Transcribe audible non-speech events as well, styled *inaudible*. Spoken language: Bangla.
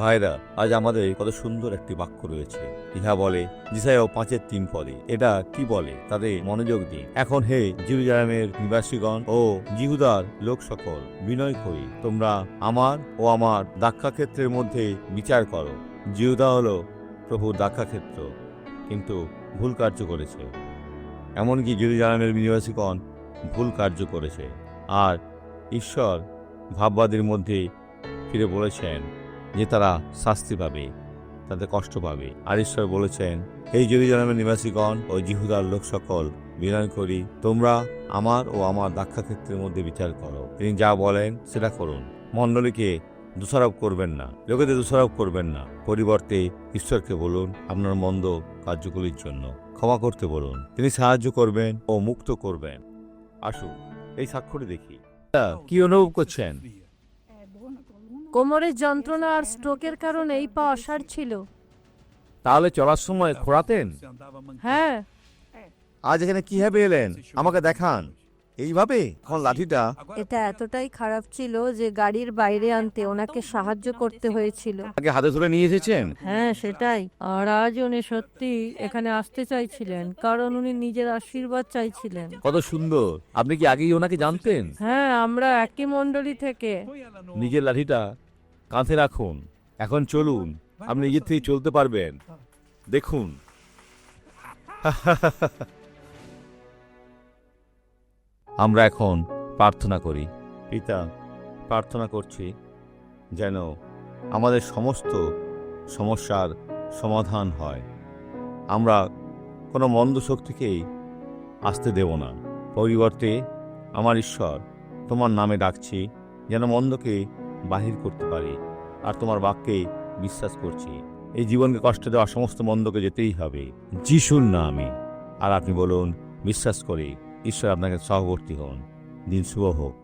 ভাইরা, আজ আমাদের কত সুন্দর একটি বাক্য রয়েছে। ইহা বলে জিসায় পাঁচের তিন পদে। এটা কি বলে? তাদের মনোযোগ দিন এখন হে জিরুজালামের নিবাসীগণ ও জিহুদার লোক সকল বিনয় করি। তোমরা আমার ও আমার দাক্ষাক্ষেত্রের মধ্যে বিচার করো। জিহুদা হলো প্রভুর দাক্ষাক্ষেত্র, কিন্তু ভুল কার্য করেছে। এমনকি জেরুজালেমের নিবাসীগণ ভুল কার্য করেছে। আর ঈশ্বর ভাববাদীর মধ্যে ফিরে বলেছেন যে তারা শাস্তি পাবে, তাদের কষ্ট পাবে। আর ঈশ্বর বলেছেন এই জেরুজালেমের নিবাসীগণ ও জিহুদার লোক সকল বিনয় করি, তোমরা আমার ও আমার দাক্ষাক্ষেত্রের মধ্যে বিচার করো। তিনি যা বলেন, সেটা করুন। মণ্ডলীকে দোষারোপ করবেন না, লোকেদের দোষারোপ করবেন না। পরিবর্তে ঈশ্বরকে বলুন আপনার মন্দ কার্যগুলির জন্য। ক্ষমা করতে বলুন। তিনি সাহায্য করবেন ও মুক্ত করবেন। আসুন, এই সাক্ষ্যটি দেখি। কি অনুভব করছেন? কোমরের যন্ত্রণা আর স্ট্রোকের কারণে এই পা অসাড় ছিল। তাহলে চলার সময় খোঁড়াতেন হ্যাঁ। আজ এখানে কীভাবে এলেন? আমাকে দেখান। এইভাবে? এখন লাঠিটা? এটা এতটাই খারাপ ছিল যে গাড়ির বাইরে আনতে ওনাকে সাহায্য করতে হয়েছিল। আগে হাতে ধরে নিয়ে এসেছেন? হ্যাঁ সেটাই। আর আজ উনি সত্যি এখানে আসতে চাইছিলেন কারণ উনি নিজের আশীর্বাদ চাইছিলেন। কত সুন্দর। আপনি কি আগেই ওনাকে জানতেন? হ্যাঁ আমরা একই মণ্ডলী থেকে। নিজের লাঠিটা কাঁধে রাখুন। এখন চলুন আপনি নিজের থেকে চলতে পারবেন। দেখুন। *laughs* আমরা এখন প্রার্থনা করি। পিতা, প্রার্থনা করছি যেন আমাদের সমস্ত সমস্যার সমাধান হয়। আমরা কোনো মন্দ শক্তিকেই আসতে দেব না। পরিবর্তে আমার ঈশ্বর, তোমার নামে ডাকছি যেন মন্দকে বাহির করতে পারি আর তোমার বাক্যে বিশ্বাস করছি। এই জীবনকে কষ্ট দেওয়া সমস্ত মন্দকে যেতেই হবে। যিশুর নামে। আর আপনি বলুন, বিশ্বাস করি ঈশ্বর আপনাকে সহবর্তী হন। দিন শুভ হোক।